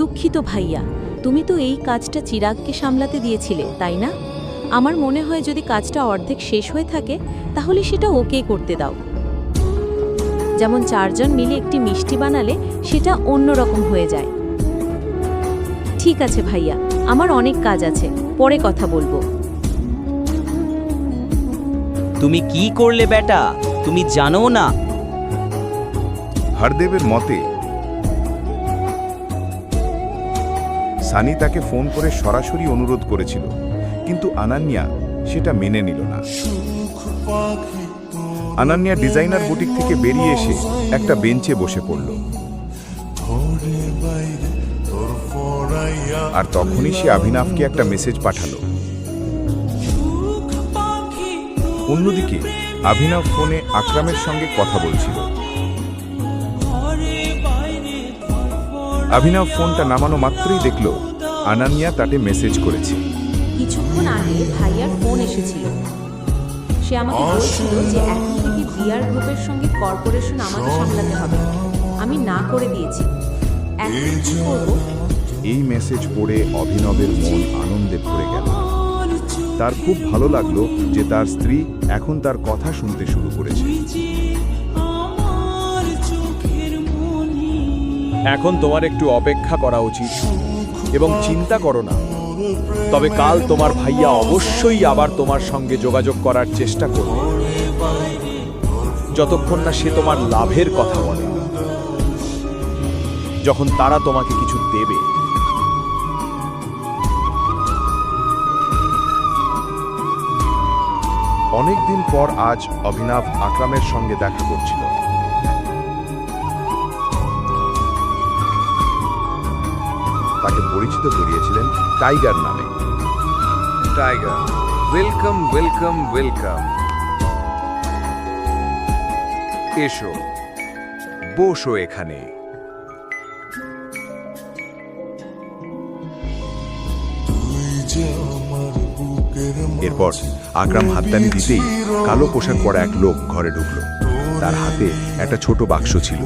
দুঃখিত ভাইয়া তুমি তো এই কাজটা চিরাগকে সামলাতে দিয়েছিলে তাই না? আমার মনে হয় যদি কাজটা অর্ধেক শেষ হয়ে থাকে তাহলে সেটা ওকে করতে দাও। যেমন চারজন মিলে একটি মিষ্টি বানালে সেটা অন্যরকম হয়ে যায়। ঠিক আছে ভাইয়া আমার অনেক কাজ আছে পরে কথা বলব। তুমি কি করলে বেটা? তুমি জানো না। হরদেবের মতে সানি তাকে ফোন করে সরাসরি অনুরোধ করেছিল, কিন্তু আনান্যা সেটা মেনে নিল না। আনান্যা ডিজাইনার বুটিক থেকে বেরিয়ে এসে একটা বেঞ্চে বসে পড়ল। আর তখনই সে অভিনবকে একটা মেসেজ পাঠালো। অন্যদিকে অভিনব ফোনে আকরামের সঙ্গে কথা বলছিল। অভিনব ফোনটা নামানো মাত্রই দেখল। আনান্যা তাতে মেসেজ করেছে। কিছুক্ষণ আগে ভাইয়ার ফোন এসেছিল। সে আমাকে বলছিল যে এখন থেকে বিআর গ্রুপের সঙ্গে কর্পোরেশন আমাকে সামলাতে হবে। আমি না করে দিয়েছি। এখন কি করব? এই মেসেজ পড়ে অভিনবের মন আনন্দে ভরে গেল। তার খুব ভালো লাগল যে তার স্ত্রী এখন তার কথা শুনতে শুরু করেছে। এখন তোমার একটু অপেক্ষা করা উচিত। এবং চিন্তা করো না। তবে কাল তোমার ভাইয়া অবশ্যই আবার তোমার সঙ্গে যোগাযোগ করার চেষ্টা করবে। যতক্ষণ না সে তোমার লাভের কথা বলে। যখন তারা তোমাকে কিছু দেবে। অনেকদিন পর আজ অভিনব আকরামের সঙ্গে দেখা করছিল। পরিচিত করিয়েছিলেন টাইগার নামে। Tiger welcome welcome welcome. এসো বসো এখানে। এরপর আকরাম হাততালি দিতেই কালো পোশাক পরা এক লোক ঘরে ঢুকলো। তার হাতে একটা ছোট বাক্স ছিল।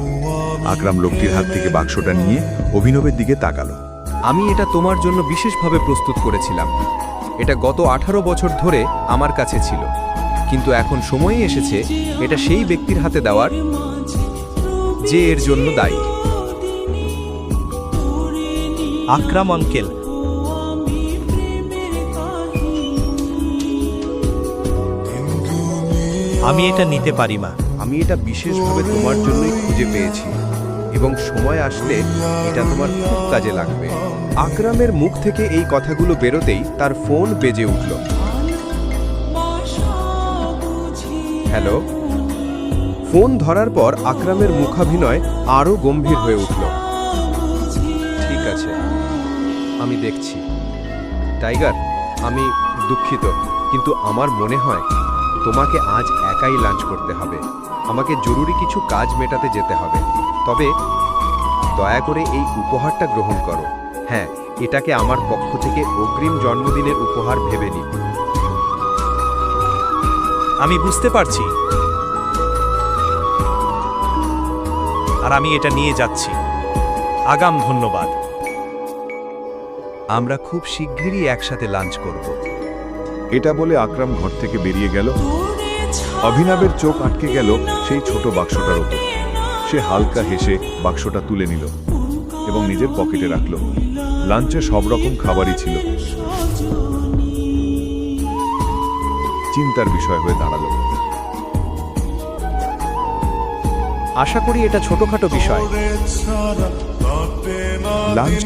আকরাম লোকটির হাত থেকে বাক্সটা নিয়ে অভিনবের দিকে তাকালো। আমি এটা তোমার জন্য বিশেষভাবে প্রস্তুত করেছিলাম। এটা গত আঠারো বছর ধরে আমার কাছে ছিল। কিন্তু এখন সময়ই এসেছে এটা সেই ব্যক্তির হাতে দেওয়ার যে এর জন্য দায়ী। আকরাম আঙ্কেল। আমি এটা নিতে পারি মা। আমি এটা বিশেষভাবে তোমার জন্যই খুঁজে পেয়েছি। এবং সময় আসলে এটা তোমার খুব কাজে লাগবে। আকরামের মুখ থেকে এই কথাগুলো বেরোতেই তার ফোন বেজে উঠল। হ্যালো? ফোন ধরার পর আকরামের মুখাভিনয় আরও গম্ভীর হয়ে উঠল। ঠিক আছে, আমি দেখছি। টাইগার, আমি দুঃখিত, কিন্তু আমার মনে হয় তোমাকে আজ একাই লাঞ্চ করতে হবে। আমাকে জরুরি কিছু কাজ মেটাতে যেতে হবে। তবে দয়া করে এই উপহারটা গ্রহণ করো। হ্যাঁ এটাকে আমার পক্ষ থেকে অগ্রিম জন্মদিনের উপহার ভেবে নিন। আমি বুঝতে পারছি। আর আমি এটা নিয়ে যাচ্ছি। আগাম ধন্যবাদ। আমরা খুব শিগগিরই একসাথে লাঞ্চ করব। এটা বলে আকরাম ঘর থেকে বেরিয়ে গেল। অভিনবের চোখ আটকে গেল সেই ছোট বাক্সটার ওপর। সে হালকা হেসে বাক্সটা তুলে নিল। এবং নিজের পকেটে রাখল। লাঞ্চে সব রকম খাবারই ছিল। চিন্তার বিষয় হয়ে দাঁড়াল। আশা করি এটা ছোটখাটো বিষয়। লাঞ্চ